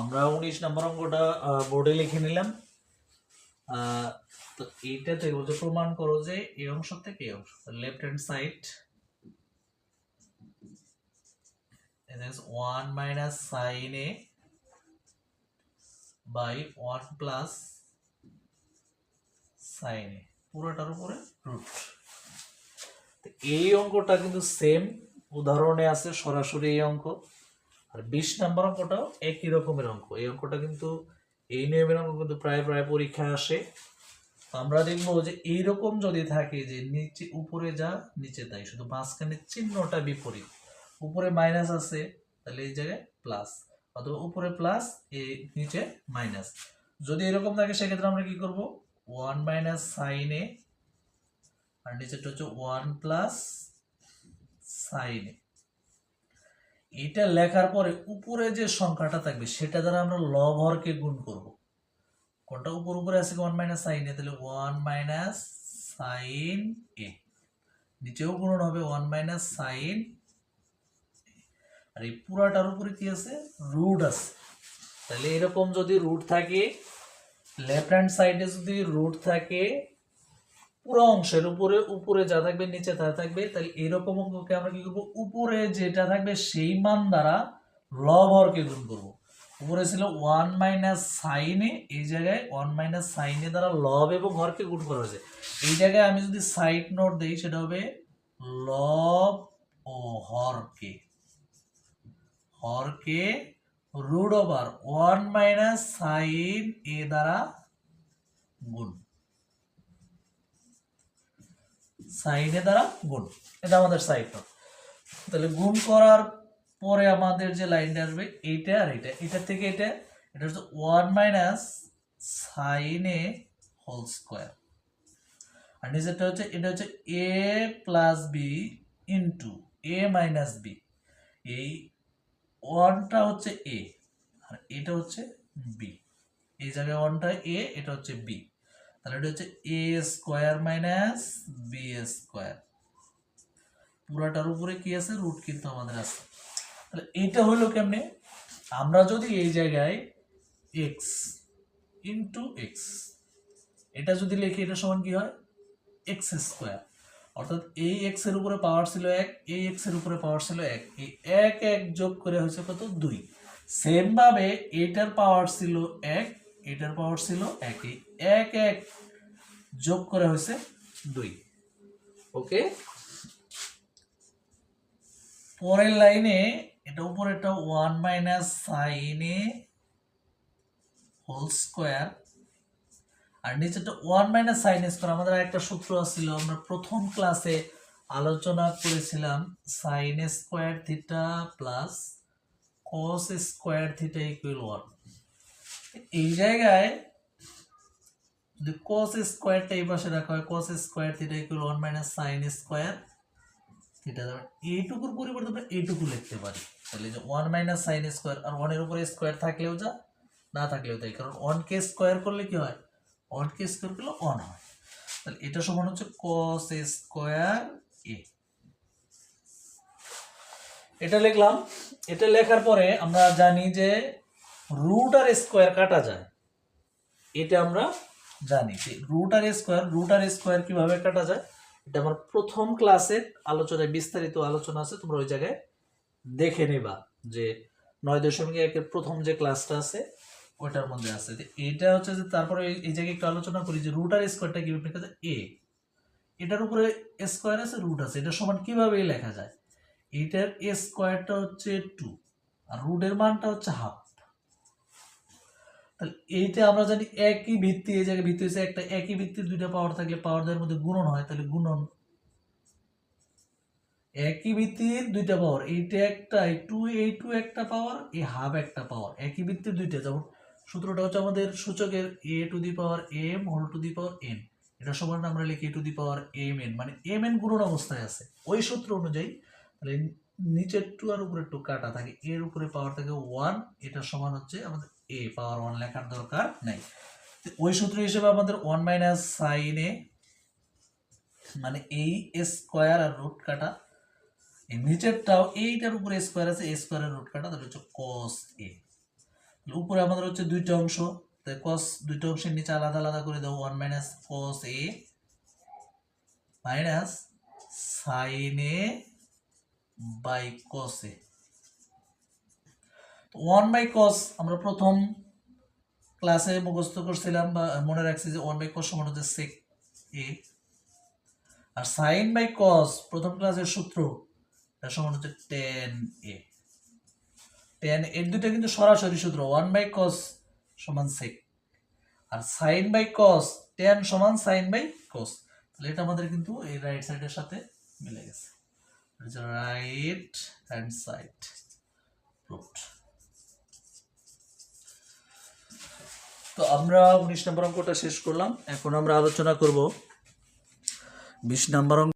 আমরা উনিশ নম্বর অঙ্কটা বোর্ডে লিখে নিলাম। তো এইটা থেকে বলছে প্রমাণ করো যে এই অংশ থেকে এই অংশ left hand side one minus sine A by one plus sine A পুরোটার উপরে? রুট এই অঙ্কটা কিন্তু সেম উদাহরণে আছে সরাসরি এই অঙ্ক। আর বিশ নাম্বার অঙ্কটাও একই রকমের অঙ্ক। এই অঙ্কটা কিন্তু এই নিয়মের অঙ্ক কিন্তু প্রায় প্রায় পরীক্ষায় আসে। আমরা দেখব যে এইরকম যদি থাকে যে নিচে উপরে যা, নিচে তাই। শুধু মাঝখানে চিহ্নটা বিপরীত। উপরে মাইনাস আছে, তাহলে এই জায়গায় প্লাস। অথবা উপরে প্লাস এই নিচে মাইনাস। যদি এরকম থাকে, সেক্ষেত্রে আমরা কি করব? ওয়ান মাইনাস সাইন এ, আর নিচেটা হচ্ছে ওয়ান প্লাস সাইন এ। এটা লেখার পরে উপরে যে সংখ্যাটা থাকবে, সেটা দ্বারা আমরা লব হরকে গুণ করব। কোনটা উপর উপরে আছে ওয়ান মাইনাস সাইন এ তাহলে ওয়ান মাইনাস সাইন এ নিচেও গুণন হবে ওয়ান মাইনাস সাইন আর এই পুরাটার উপরে কি আছে? রুট আছে। তাহলে এরকম যদি রুট থাকে লেফট হ্যান্ড সাইডে যদি রুট থাকে পুরো অংশের উপরে উপরে যা থাকবে, নিচে তা থাকবে, তাহলে এরকম অঙ্ককে আমরা কি করব? উপরে যেটা থাকবে, সেই মান দ্বারা লব হরকে গুণ করব? উপরে ছিল ওয়ান মাইনাস সাইনে এই জায়গায় ওয়ান মাইনাস সাইনে দ্বারা লব এবং হরকে গুণ করা হয়েছে। এই জায়গায় আমি যদি সাইড নোট দেই, সেটা হবে লব ও হরকে হরকে root over one minus sine A দ্বারা গুণ। সাইনে দ্বারা গুণ। এটা আমাদের সাইড নোট তাহলে গুণ করার পরে আমাদের যে লাইনটা আসবে, এইটা আর এটা এটা থেকে এটা এটা হচ্ছে one minus sine A whole square. আর নিচেরটা হচ্ছে, এটা হচ্ছে A plus B into, A minus B. এই ওয়ানটা হচ্ছে এ, আর এটা হচ্ছে বি। এই জায়গায় ওয়ানটা এ, এটা হচ্ছে বি। তাহলে এটা হচ্ছে A square minus B square পুরাটার উপরে কি আছে? রুট কিন্তু আমাদের আছে। তাহলে এটা হলো কেমনে? আমরা যদি এই জায়গায় এক্স ইন্টু এক্স এটা যদি লিখি, এটা সমান কি হয়? এক্স স্কোয়ার অর্থাৎ এই এক্সের উপরে পাওয়ার ছিল এক, এই এক্সের উপরে পাওয়ার ছিল এক। এই এক এক যোগ করে হয়েছে কত? দুই। সেম ভাবে এটার পাওয়ার ছিল এক এটার পাওয়ার ছিল এক এই এক এক যোগ করা হয়েছে দুই। ওকে? পরের লাইনে, এটা উপরেটা ওয়ান মাইনাস সাইনে হোল স্কোয়ার আর নিচেটা ওয়ান মাইনাস সাইন স্কোয়ার আমাদের একটা সূত্র ছিল, আমরা প্রথম ক্লাসে আলোচনা করেছিলাম sine square theta plus cos square theta equal one এই জায়গায় যদি কস স্কোয়ারটা এই পাশে রাখা হয় cos square theta equal one minus sine square theta এইটুকুর পরিবর্তে আমরা এইটুকু লিখতে পারি। তাহলে যে ওয়ান মাইনাস সাইন স্কোয়ার আর ওয়ানের উপরে স্কোয়ার থাকলেও যা, না থাকলেও তাই। কারণ ওয়ানকে স্কোয়ার করলে কি হয়? ওয়ানকে স্কোয়ার করলে অন হয়। তাহলে এটা সমান হচ্ছে কস স্কোয়ার এ এটা লিখলাম। এটা লেখার পরে আমরা জানি যে রুট আর স্কোয়ার কাটা যায়। এটা আমরা জানি যে রুট আর স্কোয়ার রুট আর স্কোয়ার কীভাবে কাটা যায়? এটা আমার প্রথম ক্লাসের আলোচনায় বিস্তারিত আলোচনা আছে, তোমরা ওই জায়গায় দেখে নেবা যে নয় দশমিক একের প্রথম যে ক্লাসটা আছে ওটার মধ্যে আছে। এটা হচ্ছে যে তারপরে এই- জায়গায় একটু আলোচনা করি যে রুট আর স্কোয়ারটা কীভাবে লেখা যায়? এ। এটার উপরে স্কোয়ার আছে, রুট আছে। এটা সমান কীভাবে লেখা যায়? এইটার স্কোয়ারটা হচ্ছে টু আর রুটের মানটা হচ্ছে হাফ তাহলে এইটা আমরা জানি একই ভিত্তি, এই জায়গায় ভিত্তি হচ্ছে একটা, একই ভিত্তির দুইটা পাওয়ার থাকলে পাওয়ার দেওয়ার মধ্যে গুণন হয়, তাহলে গুণন। একই ভিত্তির দুইটা পাওয়ার এইটা একটা টু এই টু একটা পাওয়ার এই হাফ একটা পাওয়ার একই ভিত্তির দুইটা। যেমন সূত্রটা হচ্ছে আমাদের সূচকের A to the power M whole to the power N এটা সমান আমরা লিখি to the power M N মানে এম এন গুণন অবস্থায় আছে। ওই সূত্র অনুযায়ী তাহলে নিচের টু আর উপরে টু কাটা থাকে, এর উপরে পাওয়ার থাকে ওয়ান এটা সমান হচ্ছে আমাদের এ পাওয়ার ওয়ান লেখার দরকার নাই। ওই সূত্র হিসেবে আমাদের ওয়ান মাইনাস সাইন এ মানে এই স্কোয়ার আর রুট কাটা, এই নিচেরটাও এইটার উপরে স্কোয়ার আছে স্কোয়ারের রুট কাটা, তাহলে হচ্ছে কস এ উপরে আমাদের হচ্ছে দুইটা অংশ, তাই কস দুইটা অংশের নিচে আলাদা আলাদা করে দেবো one minus cos A minus sine A by cos A one by cos আমরা প্রথম ক্লাসে মুখস্থ করছিলাম, বা মনে রাখছি যে ওয়ান বাই কস সমান হচ্ছে সেক এ আর সাইন বাই কস প্রথম ক্লাসের সূত্র, এটা সমান হচ্ছে টেন এ টেন এর দুটো কিন্তু সরাসরি সূত্র ওয়ান বাই কস সমান সেক আর সাইন বাই কস টেন সমান সাইন বাই কস তাহলে এটা আমাদের কিন্তু এই রাইট সাইডের সাথে মিলে গেছে। রাইট হ্যান্ড সাইড তো আমরা উনিশ নম্বর অঙ্কটা শেষ করলাম। এখন আমরা আলোচনা করব বিশ নম্বর অঙ্ক